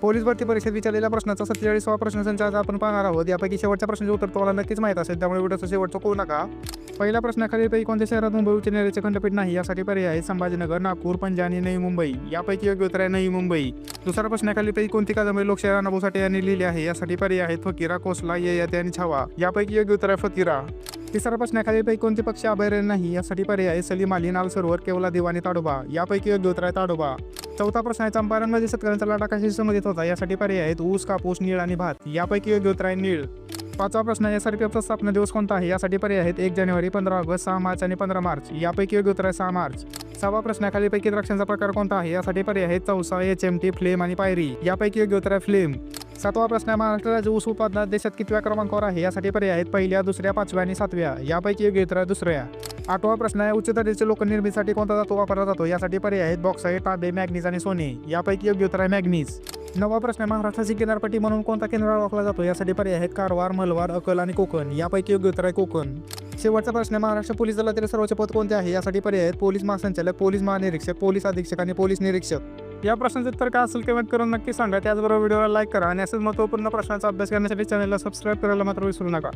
Police भरती परीक्षेत विचारलेल्या प्रश्नाचा सत्तेचाळीसवा प्रश्नसंच आज आपण पाहणार आहोत. यापैकी शेवटच्या प्रश्नाचे उत्तर तुम्हाला नक्कीच माहीत असेल त्यामुळे व्हिडिओचा शेवटचं करू नका. पहिल्या प्रश्नाखालीपैकी कोणत्या शहरात मुंबई उच्च न्यायालयाचे खंडपीठ नाही यासाठी पर्याय आहे संभाजीनगर नागपूर पंजा आणि नवी मुंबई. यापैकी योग्य उत्तर आहे नवी मुंबई. दुसऱ्या प्रश्नाखालीपैकी कोणती कादंबरी लोकशाही राणाभाऊ साठे यांनी लिहिली आहे यासाठी पर्याय आहेत फकीरा कोसला ययाती आणि छावा. यापैकी योग्य उत्तर आहे फकीरा. तिसऱ्या प्रश्नाखालीपैकी कोणते पक्षी अभयारण्य नाही यासाठी पर्याय आहे सलीम अली नाल सरोवर केवला देव आणि ताडोबा. यापैकी योग्य उत्तर आहे ताडोबा. चौथा प्रश्न आहे चंपारणमध्ये शेतकऱ्यांचा लढा कशाशी संबंधित होता? यासाठी पर्याय आहेत ऊस कापूस नीळ आणि भात. यापैकी योग्य उत्तर आहे नीळ. पाचवा प्रश्न एस आर पी एफचा स्थापना दिवस कोणता आहे? यासाठी पर्याय आहेत एक जानेवारी पंधरा ऑगस्ट सहा मार्च आणि पंधरा मार्च. यापैकी योग्य उत्तर आहे सहा मार्च. सहावा प्रश्न खालीपैकी द्राक्षांचा प्रकार कोणता आहे? यासाठी पर्याय आहेत Chausa H M T flame आणि पायरी. यापैकी योग्य उत्तर आहे फ्लेम. सातवा प्रश्न आहे महाराष्ट्र राज्य ऊस उत्पादनात देशात कितव्या क्रमांकावर आहे? यासाठी पर्याय आहेत पहिल्या दुसऱ्या पाचव्या आणि सातव्या. यापैकी योग्य उत्तर आहे दुसऱ्या. आठवा प्रश्न आहे उच्च दर्जाचे लोक निर्मितीसाठी कोणता धातू वापरला जातो? यासाठी पर्याय आहेत बॉक्साईट तांबे मॅग्नीज आणि सोने. यापैकी योग्य उत्तर आहे मॅग्नीज. नवा प्रश्न आहे महाराष्ट्राची किनारपट्टी म्हणून कोणता केंद्र ओळखला जातो? यासाठी पर्याय आहेत कारवार मलवार अकल आणि कोकण. यापैकी योग्य उत्तर आहे कोकण. शेवटचा प्रश्न आहे महाराष्ट्र पोलीस दलातील सर्वोच्च पद कोणते आहे? यासाठी पर्याय आहेत पोलीस महासंचालक पोलीस महानिरीक्षक पोलीस अधीक्षक आणि पोलीस निरीक्षक. या प्रश्नाचं उत्तर काय असेल कमेंट करून नक्की सांगा. त्याचबरोबर व्हिडिओला लाईक करा आणि असेच महत्त्वपूर्ण प्रश्नांचा अभ्यास करण्यासाठी चॅनलला सबस्क्राईब करायला मात्र विसरू नका.